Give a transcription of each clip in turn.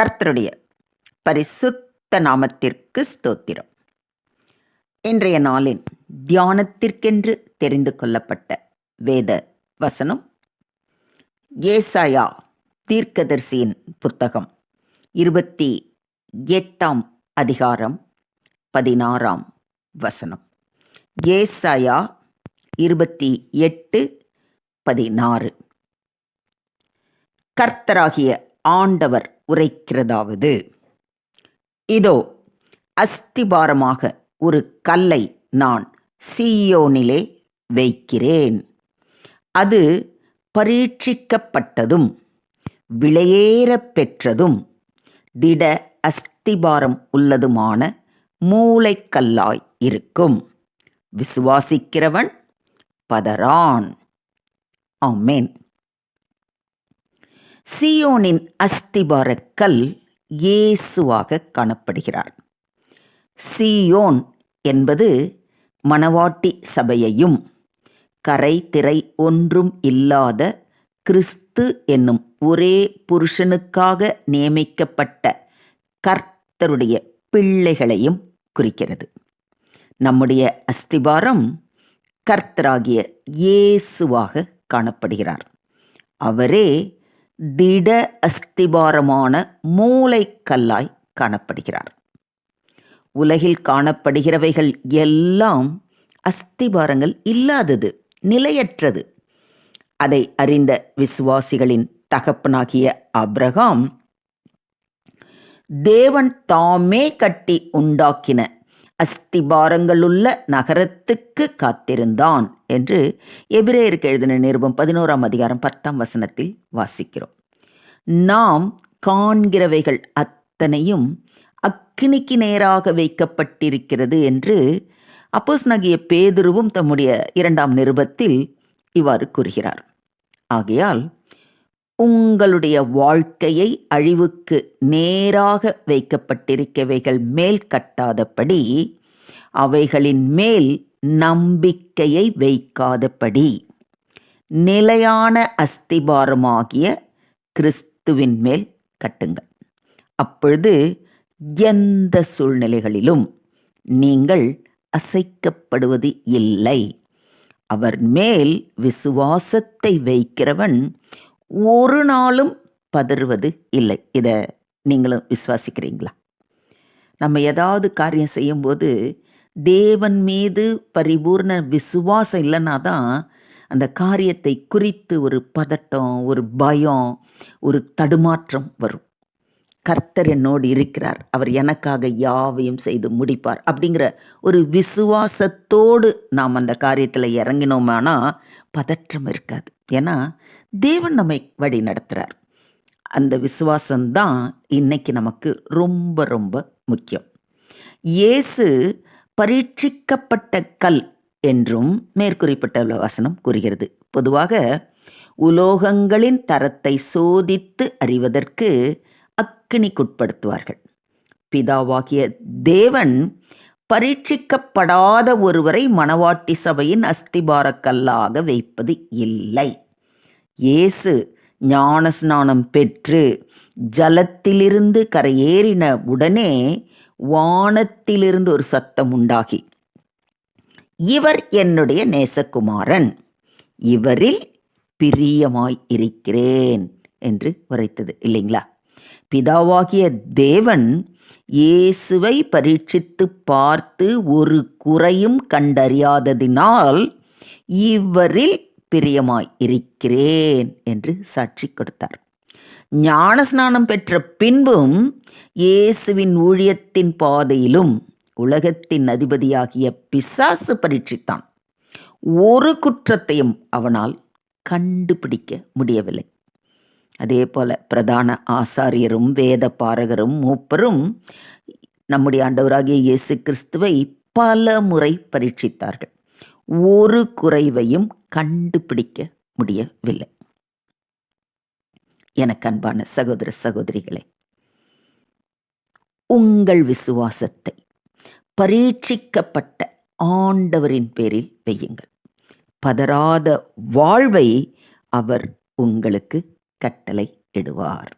கர்த்தருடைய பரிசுத்த நாமத்திற்கு ஸ்தோத்திரம். இன்றைய நாளின் தியானத்திற்கென்று தெரிந்து கொள்ளப்பட்ட வேத வசனம் ஏசாயா தீர்க்கதரிசியின் புத்தகம் இருபத்தி எட்டாம் அதிகாரம் பதினாறாம் வசனம். ஏசாயா இருபத்தி எட்டு பதினாறு. கர்த்தராகிய ஆண்டவர் உரைக்கிறதாவது. இதோ அஸ்திபாரமாக ஒரு கல்லை நான் சீயோனிலே வைக்கிறேன். அது பரீட்சிக்கப்பட்டதும் விலையேறப் பெற்றதும் திட அஸ்திபாரம் உள்ளதுமான மூளைக்கல்லாய் இருக்கும். விசுவாசிக்கிறவன் பதறான். ஆமேன். சியோனின் அஸ்திபாரக்கல் இயேசுவாக காணப்படுகிறார். சியோன் என்பது மணவாட்டி சபையையும் கரை திரை ஒன்றும் இல்லாத கிறிஸ்து என்னும் ஒரே புருஷனுக்காக நியமிக்கப்பட்ட கர்த்தருடைய பிள்ளைகளையும் குறிக்கிறது. நம்முடைய அஸ்திபாரம் கர்த்தராகிய இயேசுவாக காணப்படுகிறார். அவரே திட அஸ்திபாரமான மூளைக்கல்லாய் காணப்படுகிறார். உலகில் காணப்படுகிறவைகள் எல்லாம் அஸ்திபாரங்கள் இல்லாதது நிலையற்றது. அதை அறிந்த விசுவாசிகளின் தகப்பனாகிய அப்ரஹாம் தேவன் தாமே கட்டி உண்டாக்கின அஸ்திபாரங்களுள்ள நகரத்துக்கு காத்திருந்தான் என்று எபிரேயருக்கு எழுதின நிருபம் பதினோராம் அதிகாரம் பத்தாம் வசனத்தில் வாசிக்கிறோம். நாம் காண்கிறவைகள் அத்தனையும் அக்னிக்கு நேராக வைக்கப்பட்டிருக்கிறது என்று அப்போஸ் நகிய பேதுருவும் தம்முடைய இரண்டாம் நிருபத்தில் இவ்வாறு கூறுகிறார். ஆகையால் உங்களுடைய வாழ்க்கையை அழிவுக்கு நேராக வைக்கப்பட்டிருக்கவைகள் மேல் கட்டாதபடி அவைகளின் மேல் நம்பிக்கையை வைக்காதபடி. நிலையான அஸ்திபாரமாகிய கிறிஸ்துவின் மேல் கட்டுங்கள். அப்பொழுது எந்த சூழ்நிலைகளிலும் நீங்கள் அசைக்கப்படுவது இல்லை. அவர் மேல் விசுவாசத்தை வைக்கிறவன் ஒரு நாளும் பதறுவது இல்லை. இதை நீங்களும் விசுவாசிக்கிறீங்களா? நம்ம ஏதாவது காரியம் செய்யும்போது தேவன் மீது பரிபூர்ண விசுவாசம் இல்லைன்னா தான் அந்த காரியத்தை குறித்து ஒரு பதட்டம் ஒரு பயம் ஒரு தடுமாற்றம் வரும். கர்த்தர் என்னோடு இருக்கிறார். அவர் எனக்காக யாவையும் செய்து முடிப்பார். அப்படிங்கிற ஒரு விசுவாசத்தோடு நாம் அந்த காரியத்தில் இறங்கினோமானா பதற்றம் இருக்காது. ஏன்னா தேவன் நம்மை வழி நடத்துகிறார் அந்த விசுவாசம்தான் இன்னைக்கு நமக்கு ரொம்ப ரொம்ப முக்கியம். இயேசு பரீட்சிக்கப்பட்ட கல் என்றும் மேற்குறிப்பிட்ட வசனம் கூறுகிறது. பொதுவாக உலோகங்களின் தரத்தை சோதித்து அறிவதற்கு அக்கினிக்குட்படுத்துவார்கள் பிதாவாகிய தேவன் பரீட்சிக்கப்படாத ஒருவரை மணவாட்டி சபையின் அஸ்திபாரக்கல்லாக வைப்பது இல்லை. இயேசு ஞானஸ்நானம் பெற்று ஜலத்திலிருந்து கரையேறின உடனே வானத்திலிருந்து ஒரு சத்தம் உண்டாகி இவர் என்னுடைய நேசகுமாரன் இவரில் பிரியமாய் இருக்கிறேன் என்று உரைத்தது. இல்லைங்களா? பிதாவாகிய தேவன் இயேசுவை பரீட்சித்து பார்த்து ஒரு குறையும் கண்டறியாததினால் இவரில் பிரியமாய் இருக்கிறேன் என்று சாட்சி கொடுத்தார். ஞானஸ்நானம் பெற்ற பின்பும் இயேசுவின் ஊழியத்தின் பாதையிலும் உலகத்தின் அதிபதியாகிய பிசாசு பரீட்சித்தான். ஒரு குற்றத்தையும் அவனால் கண்டுபிடிக்க முடியவில்லை. அதே போல பிரதான ஆசாரியரும் வேத பாரகரும் மூப்பரும் நம்முடைய ஆண்டவராகிய இயேசு கிறிஸ்துவை பல முறை பரீட்சித்தார்கள். ஒரு குறைவையும் கண்டுபிடிக்க முடியவில்லை. எனக்கு அன்பான சகோதர சகோதரிகளே உங்கள் விசுவாசத்தை பரீட்சிக்கப்பட்ட ஆண்டவரின் பேரில் பெய்யுங்கள் பதறாத வாழ்வை அவர் உங்களுக்கு கட்டளை இடுவார்.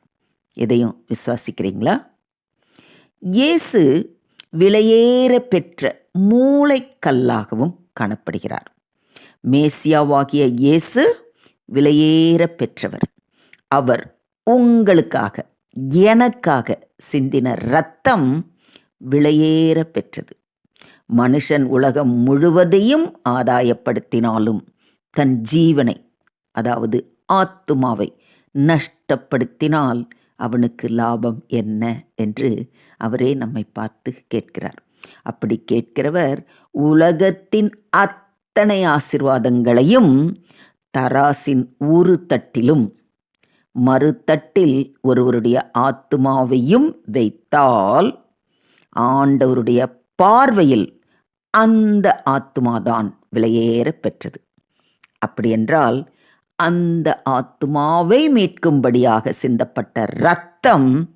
எதையும் விசுவாசிக்கிறீங்களா? இயேசு விலையேற பெற்ற மூளைக்கல்லாகவும் காணப்படுகிறார். மேசியாவாகிய இயேசு விலையேற பெற்றவர். அவர் உங்களுக்காக எனக்காக சிந்தின ரத்தம் விலையேற பெற்றது. மனுஷன் உலகம் முழுவதையும் ஆதாயப்படுத்தினாலும் தன் ஜீவனை அதாவது ஆத்துமாவை நஷ்டப்படுத்தினால் அவனுக்கு லாபம் என்ன என்று அவரே நம்மை பார்த்து கேட்கிறார். அப்படி கேட்கிறவர் உலகத்தின் அத்தனை ஆசிர்வாதங்களையும் தராசின் ஊறு தட்டிலும் மறுதட்டில் ஒருவருடைய ஆத்துமாவையும் வைத்தால் ஆண்டவருடைய பார்வையில் அந்த ஆத்துமாதான் விலையேற பெற்றது. அப்படியென்றால் அந்த ஆத்மாவை மீட்கும்படியாக சிந்தப்பட்ட ரத்தம்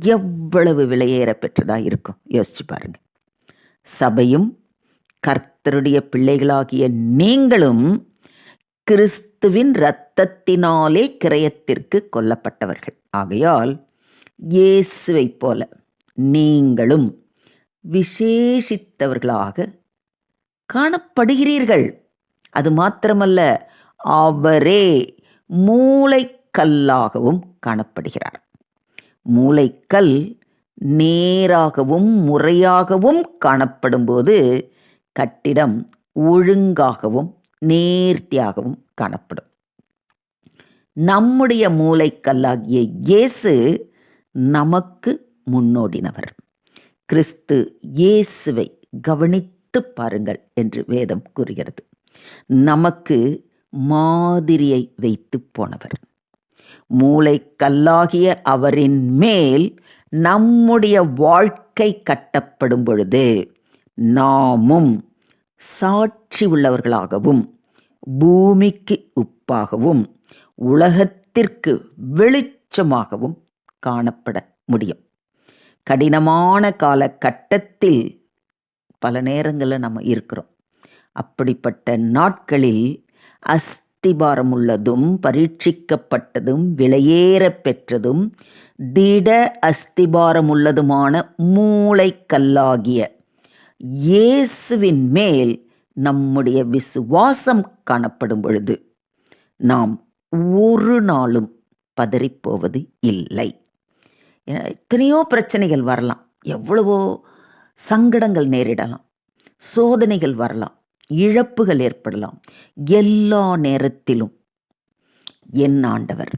எவ்வளவு விலையேற பெற்றதாக இருக்கும்? யோசிச்சு பாருங்க. சபையும் கர்த்தருடைய பிள்ளைகளாகிய நீங்களும் கிறிஸ்துவின் இரத்தத்தினாலே கிரயத்திற்கு கொல்லப்பட்டவர்கள். ஆகையால் இயேசுவைப் போல நீங்களும் விசேஷித்தவர்களாக காணப்படுகிறீர்கள். அது மாத்திரமல்ல அவரே மூளைக்கல்லாகவும் காணப்படுகிறார். மூளைக்கல் நேராகவும் முறையாகவும் காணப்படும்போது கட்டிடம் ஒழுங்காகவும் நேர்த்தியாகவும் காணப்படும். நம்முடைய மூளைக்கல்லாகிய இயேசு நமக்கு முன்னோடினவர். கிறிஸ்து இயேசுவை கவனித்து பாருங்கள் என்று வேதம் கூறுகிறது. நமக்கு மாதிரியை வைத்து போனவர். மூளைக்கல்லாகிய அவரின் மேல் நம்முடைய வாழ்க்கை கட்டப்படும் பொழுது நாமும் சாட்சி உள்ளவர்களாகவும் பூமிக்கு உப்பாகவும் உலகத்திற்கு வெளிச்சமாகவும் காணப்பட முடியும். கடினமான காலகட்டத்தில் பல நேரங்களில் நம்ம இருக்கிறோம். அப்படிப்பட்ட நாட்களில் அஸ்திபாரமுள்ளதும் பரீட்சிக்கப்பட்டதும் விலையேற பெற்றதும் திட அஸ்திபாரமுள்ளதுமான மூளைக்கல்லாகிய இயேசுவின் மேல் நம்முடைய விசுவாசம் காணப்படும் பொழுது நாம் ஒரு நாளும் பதறிப்போவது இல்லை. எத்தனையோ பிரச்சனைகள் வரலாம். எவ்வளவோ சங்கடங்கள் நேரிடலாம். சோதனைகள் வரலாம். இழப்புகள் ஏற்படலாம். எல்லா நேரத்திலும். என் ஆண்டவர்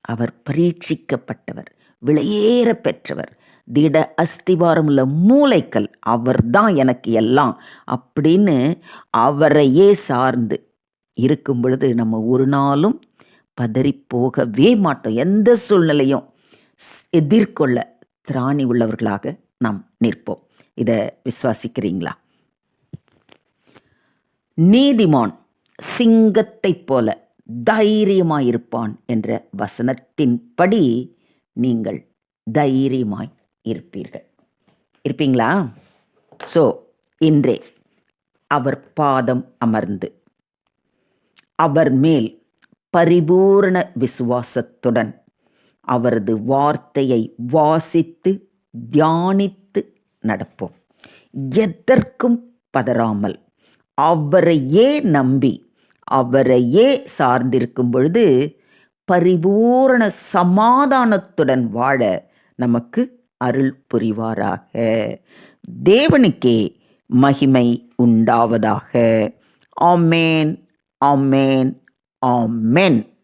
அவர் பரீட்சிக்கப்பட்டவர் விலையேற பெற்றவர் திட அஸ்திவாரம் உள்ள மூளைக்கல் அவர் தான் எனக்கு எல்லாம். அப்படின்னு அவரையே சார்ந்து இருக்கும் பொழுது நம்ம ஒரு நாளும் பதறி போகவே மாட்டோம். எந்த சூழ்நிலையும் எதிர்கொள்ள திராணி உள்ளவர்களாக நாம் நிற்போம். இதை விசுவாசிக்கிறீங்களா? நீதிமான் சிங்கத்தைப் போல தைரியமாயிருப்பான் என்ற வசனத்தின்படி நீங்கள் தைரியமாய் இருப்பீர்கள். இருப்பீங்களா? ஸோ இன்றே அவர் பாதம் அமர்ந்து அவர் மேல் பரிபூர்ண விசுவாசத்துடன் அவரது வார்த்தையை வாசித்து தியானித்து நடப்போம். எதற்கும் பதறாமல் அவரையே நம்பி அவரையே சார்ந்திருக்கும் பொழுது பரிபூரண சமாதானத்துடன் வாழ நமக்கு அருள் புரிவாராக. தேவனுக்கே மகிமை உண்டாவதாக. ஆமேன் ஆமேன் ஆமேன்.